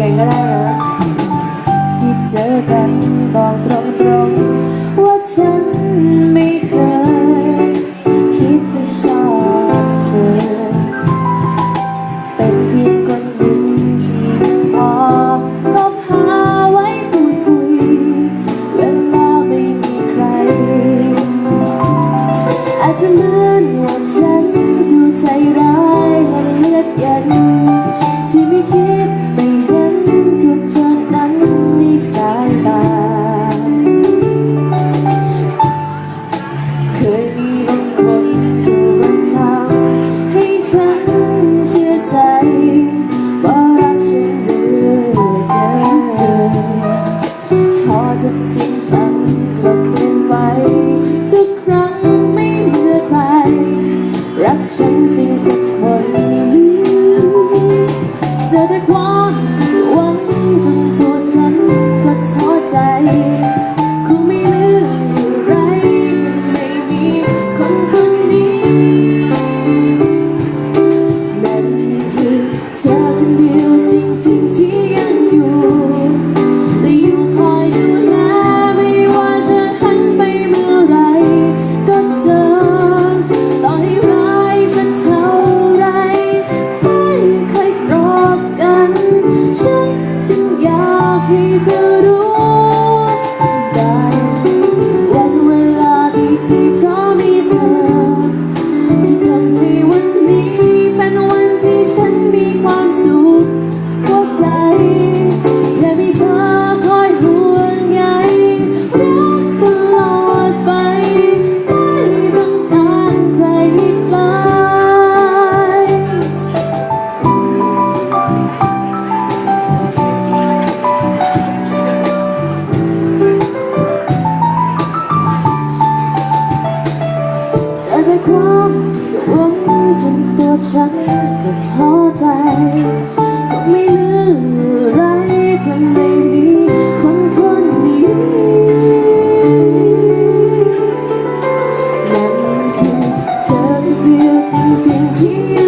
กันก็ได้นะที่เจอกันบอกตรงๆ ว่าฉันไม่เคยคิดจะชอบเธอ เป็นเพียงคนหนึ่งที่พอก็พาไว้พูดคุย เวลาไม่มีใคร อาจจะเหมือนว่าฉัน ฉันก็ท้อใจ ก็ไม่เหลืออะไรเพราะไม่มีคนคนนี้นั่นคือเธอคนเดียวจริงๆที่